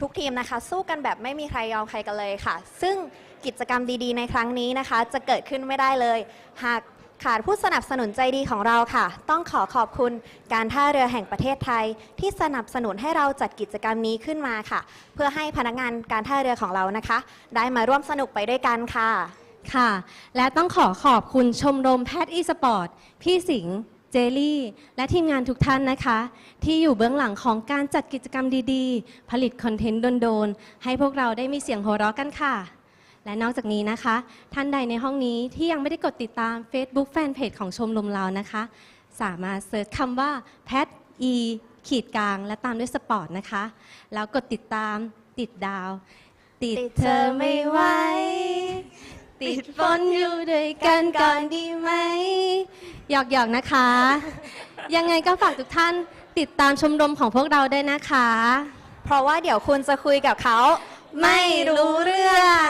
ทุกทีมนะคะ สู้กันแบบไม่มีใครยอมใครกันเลยค่ะ ซึ่งกิจกรรมดีๆ ในครั้งนี้นะคะ จะเกิดขึ้นไม่ได้เลย หากขาดผู้สนับสนุนใจดีของเราค่ะ ต้องขอขอบคุณการท่าเรือแห่งประเทศไทย ที่สนับสนุนให้เราจัดกิจกรรมนี้ขึ้นมาค่ะ เพื่อให้พนักงานการท่าเรือของเรานะคะ ได้มาร่วมสนุกไปด้วยกันค่ะ ค่ะ และต้องขอขอบคุณชมรมแพทย์อีสปอร์ตพี่สิงห์ เจลี่ และทีมงานทุกท่านนะคะ ที่อยู่เบื้องหลังของการจัดกิจกรรมดีๆ ผลิตคอนเทนต์โดนๆ ให้พวกเราได้มีเสียงหัวเราะกันค่ะ และนอกจากนี้นะคะ ท่านใดในห้องนี้ที่ยังไม่ได้กดติดตาม Facebook Fanpage ของชมรมเรานะคะ สามารถเซิร์ชคำว่าแพทอีขีดกลาง และตามด้วยสปอร์ตนะคะ แล้วกดติดตามติดดาว ติดเธอไม่ไหวติดฝนอยู่ด้วยกันก่อนดีไหม หยอกหยอกนะคะ ยังไงก็ฝากทุกท่านติดตามชมรมของพวกเราด้วยนะคะ เพราะว่าเดี๋ยวคุณจะคุยกับเขาไม่รู้เรื่อง